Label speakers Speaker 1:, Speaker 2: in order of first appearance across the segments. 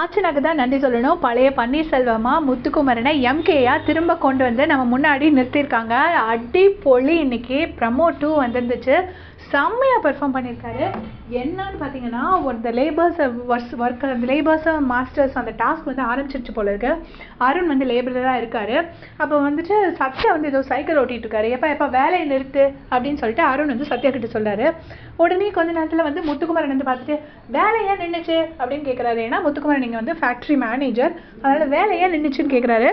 Speaker 1: ஆச்சனாக்கு தான் நன்றி சொல்லணும். பழைய பன்னீர்செல்வமா முத்துக்குமரனை எம்கேயா திரும்ப கொண்டு வந்து நம்ம முன்னாடி நிறுத்தியிருக்காங்க. அடிப்பொழி இன்னைக்கு ப்ரமோ டூ வந்திருந்துச்சு. செம்மையாக பெர்ஃபார்ம் பண்ணியிருக்காரு என்னன்னு பார்த்தீங்கன்னா ஒரு த லேபர்ஸ் ஒர்க்ஸ் ஒர்க்கர் அந்த லேபர்ஸ் மாஸ்டர்ஸ் அந்த டாஸ்க் வந்து ஆரம்பிச்சிருச்சு போல இருக்கு. அருண் வந்து லேபரராக இருக்காரு. அப்போ வந்துட்டு சத்யா வந்து ஏதோ சைக்கிள் ஓட்டிகிட்டு இருக்காரு. எப்போ எப்போ வேலையை நிறுத்து அப்படின்னு சொல்லிட்டு அருண் வந்து சத்யா கிட்ட சொல்கிறாரு உடனே கொஞ்ச நேரத்தில் வந்து முத்துக்குமரன் வந்து பார்த்துட்டு வேலையே நின்றுச்சு அப்படின்னு கேட்குறாரு ஏன்னா முத்துக்குமரன் நீங்கள் வந்து ஃபேக்ட்ரி மேனேஜர் அதனால் வேலையே நின்றுச்சுன்னு கேட்குறாரு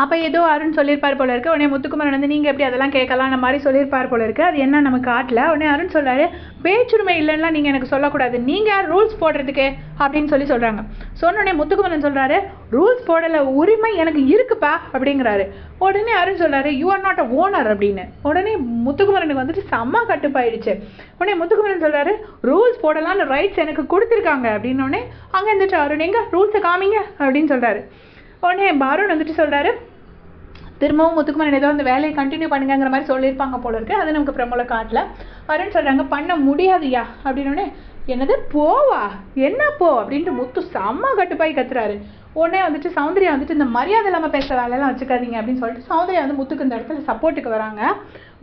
Speaker 1: அப்போ ஏதோ அருண் சொல்லியிருப்பார் போல இருக்கு. உடனே முத்துக்குமரன் வந்து நீங்கள் எப்படி அதெல்லாம் கேட்கலாம்? அந்த மாதிரி சொல்லியிருப்பார் போல இருக்கு. அது என்ன நமக்கு காட்டல? உடனே அருண் சொல்கிறாரு பேச்சுரிமை இல்லைன்னா நீங்கள் எனக்கு சொல்லக்கூடாது. நீங்கள் யார் ரூல்ஸ் போடுறதுக்கு? அப்படின்னு சொல்லி சொல்கிறாங்க சொன்ன உடனே முத்துக்குமரன் சொல்கிறாரு ரூல்ஸ் போடல உரிமை எனக்கு இருக்குப்பா அப்படிங்கிறாரு. உடனே அருண் சொல்கிறாரு you are not a owner அப்படின்னு. உடனே முத்துக்குமரனுக்கு வந்துட்டு செம்ம கட்டுப்பாயிடுச்சு. உடனே முத்துக்குமரன் சொல்கிறாரு ரூல்ஸ் போடலாம்னு ரைட்ஸ் எனக்கு கொடுத்துருக்காங்க அப்படின்னோடனே அங்கே இருந்துட்டு அருண் எங்கே? ரூல்ஸை காமிங்க அப்படின்னு சொல்கிறாரு உடனே அருண் வந்துட்டு சொல்கிறாரு திரும்பவும் முத்துக்குமார் ஏதோ அந்த வேலையை கண்டினியூ பண்ணுங்கங்கிற மாதிரி சொல்லியிருப்பாங்க போல இருக்கு. அது நமக்கு பிரமோல காட்டல. அருண் சொல்கிறாங்க பண்ண முடியாதுயா அப்படின்னோடனே என்னது போவா? என்ன போ? அப்படின்ட்டு முத்து செம்ம கட்டுப்பாய் கத்துறாரு. உடனே வந்துட்டு சௌந்தர்யா வந்துட்டு இந்த மரியாதை இல்லாமல் பேசுகிற வேலையெல்லாம் வச்சுக்காதீங்க அப்படின்னு சொல்லிட்டு சௌந்தர்யா வந்து முத்துக்கு இந்த இடத்துல சப்போர்ட்டுக்கு வராங்க.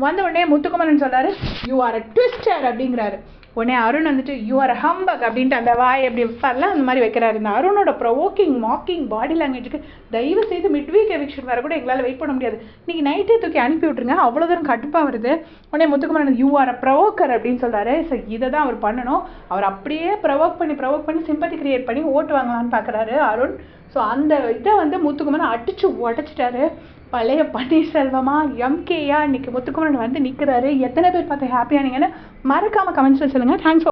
Speaker 1: வந்த உடனே முத்துக்குமரன் சொல்கிறாரு யூ ஆர் அ ட்விஸ்டர் அப்படிங்கிறாரு. உடனே அருண் வந்துட்டு யூ ஆர் ஹம்பக் அப்படின்ட்டு அந்த வாய் அப்படி வைப்பார்ல அந்த மாதிரி வைக்கிறாரு. இந்த அருணோட ப்ரொவோக்கிங் மாக்கிங் பாடி லாங்குவேஜுக்கு தயவு செய்து மிட் வீக் எவிக்ஷன் வர கூட எங்களால் வெயிட் பண்ண முடியாது. நீங்கள் நைட்டே தூக்கி அனுப்பி விட்ருங்க அவ்வளோ தூரம் கடுப்பாக வருது. உடனே Muthukumaran you are a provoker அப்படின்னு சொல்கிறாரு ஸோ இதை தான் அவர் பண்ணணும். அவர் அப்படியே ப்ரொவோக் பண்ணி ப்ரவோக் பண்ணி சிம்பத்தி கிரியேட் பண்ணி ஓட்டு வாங்கலாம்னு பார்க்குறாரு அருண். ஸோ அந்த இதை வந்து முத்துக்குமரன் அடிச்சு உடச்சிட்டாரு. பழைய பன்னீர்செல்வமா? எம்கேயா இன்னைக்கு முத்துக்குமரன் வந்து நிற்கிறாரு எத்தனை பேர் பார்த்து ஹாப்பியானீங்கன்னு மறக்காம கமெண்ட்ஸில் சொல்லுங்கள் தேங்க்ஸ்